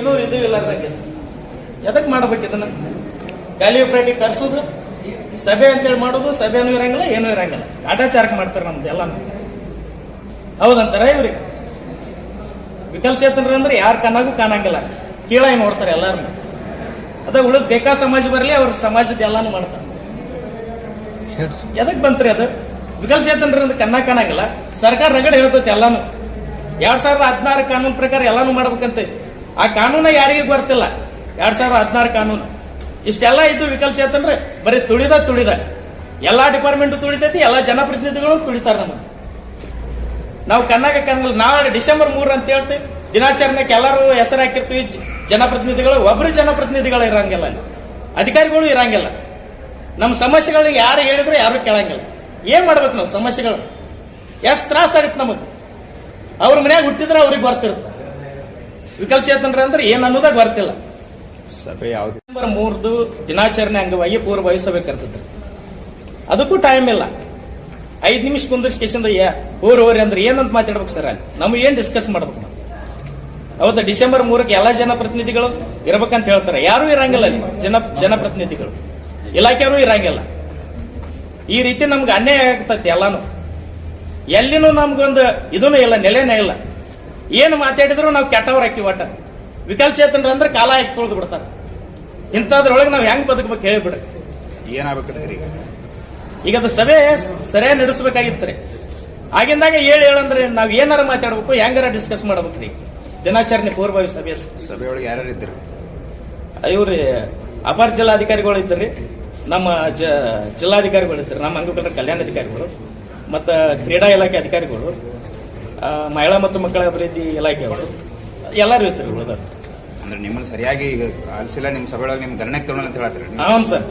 ಏನೂ ಇದು ಇಲ್ಲಾರ್ದಂಗೆ ಎದಕ್ ಮಾಡ್ಬೇಕು ಇದನ್ನ? ಗಾಲಿಯೋಪ್ರೇಟಿಕ್ ಕರ್ಸೋದು, ಸಭೆ ಅಂತೇಳಿ ಮಾಡೋದು, ಸಭೆನೂ ಇರಂಗಿಲ್ಲ, ಏನೂ ಇರಂಗಿಲ್ಲ. ಕಾಟಾಚಾರಕ್ಕೆ ಮಾಡ್ತಾರೆ ನಮ್ದು ಎಲ್ಲಾನು. ಹೌದಂತಾರ ಇವ್ರಿಗೆ. ವಿಕಲಚೇತನರು ಅಂದ್ರೆ ಯಾರು ಕಣ್ಣಾಗೂ ಕಾಣಂಗಿಲ್ಲ. ಕೀಳಾಗಿ ನೋಡ್ತಾರೆ ಎಲ್ಲಾರು ಅದ ಉಳಿದ ಬೇಕಾ ಸಮಾಜ ಬರಲಿ, ಅವ್ರ ಸಮಾಜದ ಎಲ್ಲಾನು ಮಾಡ್ತಾರೆ. ಎದಕ್ ಬಂತ್ರಿ ಅದು? ವಿಕಲಚೇತನರಿಂದ ಕಣ್ಣ ಕಾಣಂಗಿಲ್ಲ. ಸರ್ಕಾರ ರಗಡೆ ಹೇಳ್ತೈತಿ ಎಲ್ಲಾನು. ಎರಡ್ ಸಾವಿರದ ಹದಿನಾರು ಕಾನೂನು ಪ್ರಕಾರ ಎಲ್ಲಾನು ಮಾಡ್ಬೇಕಂತ. ಆ ಕಾನೂನ ಯಾರಿಗೂ ಬರ್ತಿಲ್ಲ ಎರಡ್ ಸಾವಿರದ ಹದಿನಾರು ಕಾನೂನು. ಇಷ್ಟೆಲ್ಲ ಇದ್ದು ವಿಕಲಚೇತನ್ರೆ, ಬರೀ ತುಳಿದ ತುಳಿದ. ಎಲ್ಲಾ ಡಿಪಾರ್ಟ್ಮೆಂಟ್ ತುಳಿತೈತಿ, ಎಲ್ಲಾ ಜನಪ್ರತಿನಿಧಿಗಳು ತುಳಿತಾರ ನಮಗೆ. ನಾವು ಕನ್ನಾಗ ಕನ್ನಡ ನಾಳೆ ಡಿಸೆಂಬರ್ ಮೂರ್ ಅಂತ ಹೇಳ್ತೀವಿ ದಿನಾಚರಣೆಗೆ ಎಲ್ಲರೂ ಹೆಸರು ಹಾಕಿರ್ತೀವಿ, ಜನಪ್ರತಿನಿಧಿಗಳು, ಒಬ್ರು ಜನಪ್ರತಿನಿಧಿಗಳು ಇರಂಗಿಲ್ಲ ಅಧಿಕಾರಿಗಳು ಇರಂಗಿಲ್ಲ. ನಮ್ಮ ಸಮಸ್ಯೆಗಳಿಗೆ ಯಾರು ಹೇಳಿದ್ರೆ ಯಾರು ಕೇಳಂಗಿಲ್ಲ. ಏನ್ ಮಾಡ್ಬೇಕು ನಾವು ಸಮಸ್ಯೆಗಳು? ಎಷ್ಟು ತ್ರಾಸ ಆಗುತ್ತೆ ನಮಗೆ? ಅವ್ರ ಮನ್ಯಾಗ ಹುಟ್ಟಿದ್ರೆ ಅವ್ರಿಗೆ ಬರ್ತಿರುತ್ತೆ. ವಿಕಲಚೇತನರ ಅಂದ್ರೆ ಏನ್ ಅನ್ನೋದಾಗ ಬರ್ತಿಲ್ಲ. ಸಭೆ ಯಾವ್ದು? ಡಿಸೆಂಬರ್ ಮೂರ್ದು ದಿನಾಚರಣೆ ಅಂಗವಾಗಿ ಪೂರ್ವ ಪೂರ್ವಹಿಸಬೇಕಂತದ್ರಿ ಅದಕ್ಕೂ ಟೈಮ್ ಇಲ್ಲ. ಐದ್ ನಿಮಿಷ ಕುಂದರ್ಸ್ಕೇಶನ್ ಊರು ಊರಿ ಅಂದ್ರೆ ಏನಂತ ಮಾತಾಡ್ಬೇಕು ಸರ್ ಅಲ್ಲಿ? ನಮ್ಗೆ ಏನ್ ಡಿಸ್ಕಸ್ ಮಾಡ್ಬೇಕು ಅವತ್ತು ಡಿಸೆಂಬರ್ ಮೂರಕ್ಕೆ ಎಲ್ಲಾ ಜನಪ್ರತಿನಿಧಿಗಳು ಇರ್ಬೇಕಂತ ಹೇಳ್ತಾರೆ. ಯಾರು ಇರಂಗಿಲ್ಲ ಅಲ್ಲಿ. ಜನ ಜನಪ್ರತಿನಿಧಿಗಳು. ಇಲಾಖೆಯವರು ಇರಂಗಿಲ್ಲ. ಈ ರೀತಿ ನಮ್ಗೆ ಅನ್ಯಾಯ ಆಗ್ತೈತಿ ಎಲ್ಲಾನು. ಎಲ್ಲಿನೂ ನಮ್ಗೊಂದು ಇದೂ ಇಲ್ಲ ನೆಲೆನೇ ಇಲ್ಲ. ಏನು ಮಾತಾಡಿದ್ರು ನಾವು ಕೆಟ್ಟವ್ರ ಹಾಕಿ ಒಟ್ಟ. ವಿಕಲಚೇತನರು ಅಂದ್ರೆ ಕಾಲ ಹಾಕಿ ತೊಳೆದು ಬಿಡ್ತಾರೆ. ಇಂಥದ್ರೊಳಗೆ ನಾವು ಹೆಂಗ್ ಬದುಕಬೇಕು ಹೇಳಿಬಿಡ್ರಿ ಏನಾಗ್ಬೇಕ್ರಿ ಈಗ ಈಗ ಅದು ಸಭೆ ಸರಿಯಾಗಿ ನಡೆಸಬೇಕಾಗಿತ್ತು ಆಗಿಂದಾಗ ಹೇಳಿ ಹೇಳಂದ್ರೆ ನಾವು ಏನಾರ ಮಾತಾಡ್ಬೇಕು ಹೆಂಗಾರ ಡಿಸ್ಕಸ್ ಮಾಡ್ಬೇಕ್ರಿ ದಿನಾಚರಣೆ ಪೂರ್ವಭಾವಿ ಸಭೆ. ಸಭೆಯೊಳಗೆ ಯಾರ್ಯಾರು ಇದ್ದರು? ಇವ್ರಿ ಅಪರ ಜಿಲ್ಲಾಧಿಕಾರಿಗಳು ಇದ್ರಿ ನಮ್ಮ ಜ ಜಿಲ್ಲಾಧಿಕಾರಿಗಳು ಇದ್ರಿ ನಮ್ಮ ಕಲ್ಯಾಣ ಅಧಿಕಾರಿಗಳು ಮತ್ತು ಕ್ರೀಡಾ ಇಲಾಖೆ ಅಧಿಕಾರಿಗಳು. ಮಹಿಳಾ ಮತ್ತು ಮಕ್ಕಳ ಅಭಿವೃದ್ಧಿ ಇಲಾಖೆಯವರು ಎಲ್ಲರೂ ಇರ್ತಾರೆ ಅಂದ್ರೆ ನಿಮ್ಮನ್ನು ಸರಿಯಾಗಿ ಈಗ ಆಲಿಸಿಲ್ಲ ನಿಮ್ಮ ಸಭೆಯೊಳಗೆ ನಿಮ್ಮ ಗಣನೆಗೆ ತಗೊಳ್ಳಲ್ಲ ಅಂತ ಹೇಳ್ತಾರೆ? ಹೌನ್ ಸರ್.